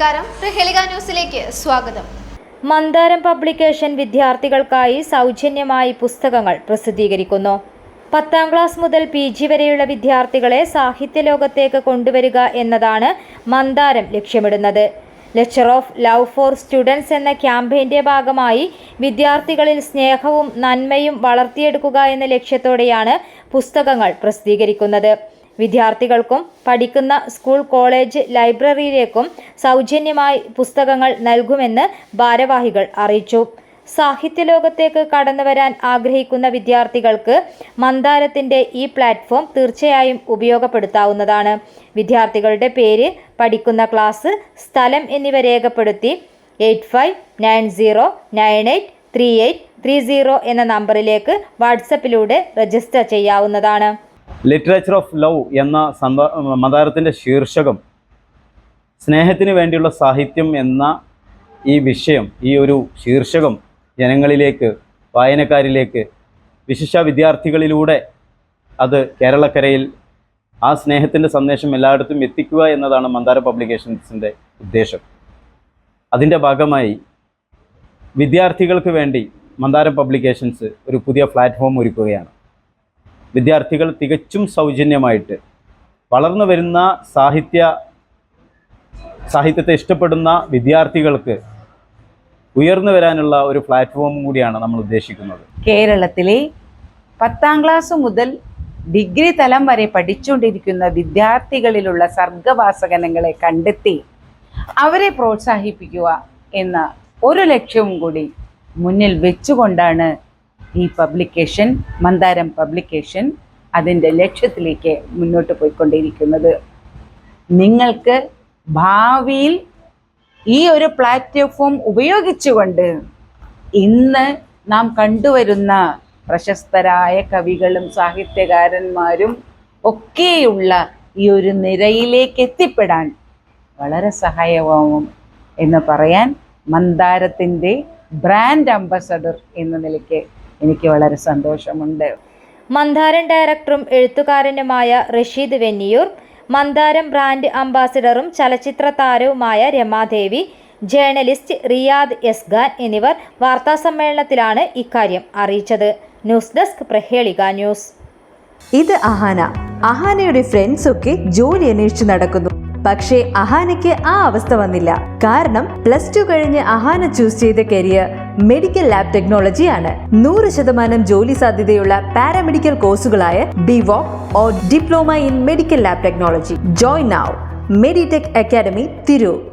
നമസ്കാരം. പ്രഹേളിക ന്യൂസിലേക്ക് സ്വാഗതം. മന്ദാരം പബ്ലിക്കേഷൻ വിദ്യാർത്ഥികൾക്കായി സൗജന്യമായി പുസ്തകങ്ങൾ പ്രസിദ്ധീകരിക്കുന്നു. പത്താം ക്ലാസ് മുതൽ പി ജി വരെയുള്ള വിദ്യാർത്ഥികളെ സാഹിത്യ ലോകത്തേക്ക് കൊണ്ടുവരിക എന്നതാണ് മന്ദാരം ലക്ഷ്യമിടുന്നത്. Lecture of love for students എന്ന ക്യാമ്പയിന്റെ ഭാഗമായി വിദ്യാർത്ഥികളിൽ സ്നേഹവും നന്മയും വളർത്തിയെടുക്കുക എന്ന ലക്ഷ്യത്തോടെയാണ് പുസ്തകങ്ങൾ പ്രസിദ്ധീകരിക്കുന്നത്. വിദ്യാർത്ഥികൾക്കും പഠിക്കുന്ന സ്കൂൾ കോളേജ് ലൈബ്രറിയിലേക്കും സൗജന്യമായി പുസ്തകങ്ങൾ നൽകുമെന്ന് ഭാരവാഹികൾ അറിയിച്ചു. സാഹിത്യ ലോകത്തേക്ക് കടന്നു വരാൻ ആഗ്രഹിക്കുന്ന വിദ്യാർത്ഥികൾക്ക് മന്ദാരത്തിന്റെ ഈ പ്ലാറ്റ്ഫോം തീർച്ചയായും ഉപയോഗപ്പെടുത്താവുന്നതാണ്. വിദ്യാർത്ഥികളുടെ പേര് പഠിക്കുന്ന ക്ലാസ് സ്ഥലം എന്നിവ രേഖപ്പെടുത്തി eight five nine zero nine eight three eight three zero എന്ന നമ്പറിലേക്ക് വാട്സപ്പിലൂടെ രജിസ്റ്റർ ചെയ്യാവുന്നതാണ്. ലിറ്ററേച്ചർ ഓഫ് ലവ് എന്ന സന്ത മതാരത്തിന്റെ ശീർഷകം സ്നേഹത്തിന് വേണ്ടിയുള്ള സാഹിത്യം എന്ന ഈ വിഷയം ഈ ഒരു ശീർഷകം ജനങ്ങളിലേക്ക് വായനക്കാരിലേക്ക് വിശിഷ്ട വിദ്യാർത്ഥികളിലൂടെ അത് കേരളക്കരയിൽ ആ സ്നേഹത്തിന്റെ സന്ദേശം എല്ലായിടത്തും എത്തിക്കുക എന്നതാണ് മന്ദാര പബ്ലിക്കേഷൻസിന്റെ ഉദ്ദേശം. അതിന്റെ ഭാഗമായി വിദ്യാർത്ഥികൾക്ക് വേണ്ടി മന്ദാരം പബ്ലിക്കേഷൻസ് ഒരു പുതിയ പ്ലാറ്റ്ഫോം ഒരുക്കുകയാണ്. വിദ്യാർത്ഥികൾ തികച്ചും സൗജന്യമായിട്ട് വളർന്നു വരുന്ന സാഹിത്യ സാഹിത്യത്തെ ഇഷ്ടപ്പെടുന്ന വിദ്യാർത്ഥികൾക്ക് ഉയർന്നു വരാനുള്ള ഒരു പ്ലാറ്റ്ഫോം കൂടിയാണ് നമ്മൾ ഉദ്ദേശിക്കുന്നത്. കേരളത്തിലെ പത്താം ക്ലാസ് മുതൽ ഡിഗ്രി തലം വരെ പഠിച്ചുകൊണ്ടിരിക്കുന്ന വിദ്യാർത്ഥികളിലുള്ള സർഗവാസകനങ്ങളെ കണ്ടെത്തി അവരെ പ്രോത്സാഹിപ്പിക്കുക എന്ന ഒരു ലക്ഷ്യവും കൂടി മുന്നിൽ വെച്ചുകൊണ്ടാണ് ഈ പബ്ലിക്കേഷൻ മന്ദാരം പബ്ലിക്കേഷൻ അതിന്റെ ലക്ഷ്യത്തിലേക്ക് മുന്നോട്ട് പോയിക്കൊണ്ടിരിക്കുന്നത് നിങ്ങൾക്ക് ഭാവിയിൽ ഈ ഒരു പ്ലാറ്റ്ഫോം ഉപയോഗിച്ചുകൊണ്ട് ഇന്ന് നാം കണ്ടുവരുന്ന പ്രശസ്തരായ കവികളും സാഹിത്യകാരന്മാരും ഒക്കെയുള്ള ഈ ഒരു നിരയിലേക്ക് എത്തിപ്പെടാൻ വളരെ സഹായമാവും എന്ന് പറയാൻ മന്ദാരത്തിന്റെ ബ്രാൻഡ് അംബാസഡർ എന്ന നിലയ്ക്ക് എനിക്ക് വളരെ സന്തോഷമുണ്ട്. മന്ദാരം ഡയറക്ടറും എഴുത്തുകാരനുമായ റഷീദ് വെന്നിയൂർ മന്ദാരം ബ്രാൻഡ് അംബാസിഡറും ചലച്ചിത്ര താരവുമായ രമാദേവി ജേർണലിസ്റ്റ് റിയാദ് എസ്ഗാൻ എന്നിവർ വാർത്താസമ്മേളനത്തിലാണ് ഇക്കാര്യം അറിയിച്ചത്. News desk Prahelika news. ഇത് അഹാന. അഹാനയുടെ ഫ്രണ്ട്സ് ഒക്കെ ജോലി അന്വേഷിച്ചു നടക്കുന്നു. പക്ഷേ അഹാനയ്ക്ക് ആ അവസ്ഥ വന്നില്ല. കാരണം പ്ലസ് ടു കഴിഞ്ഞ് അഹാന ചൂസ് ചെയ്ത കരിയർ മെഡിക്കൽ ലാബ് ടെക്നോളജിയാണ്. നൂറ് ശതമാനം ജോലി സാധ്യതയുള്ള paramedical കോഴ്സുകളായ B Voc or diploma in medical lab technology. Join now Meditech academy Tirur.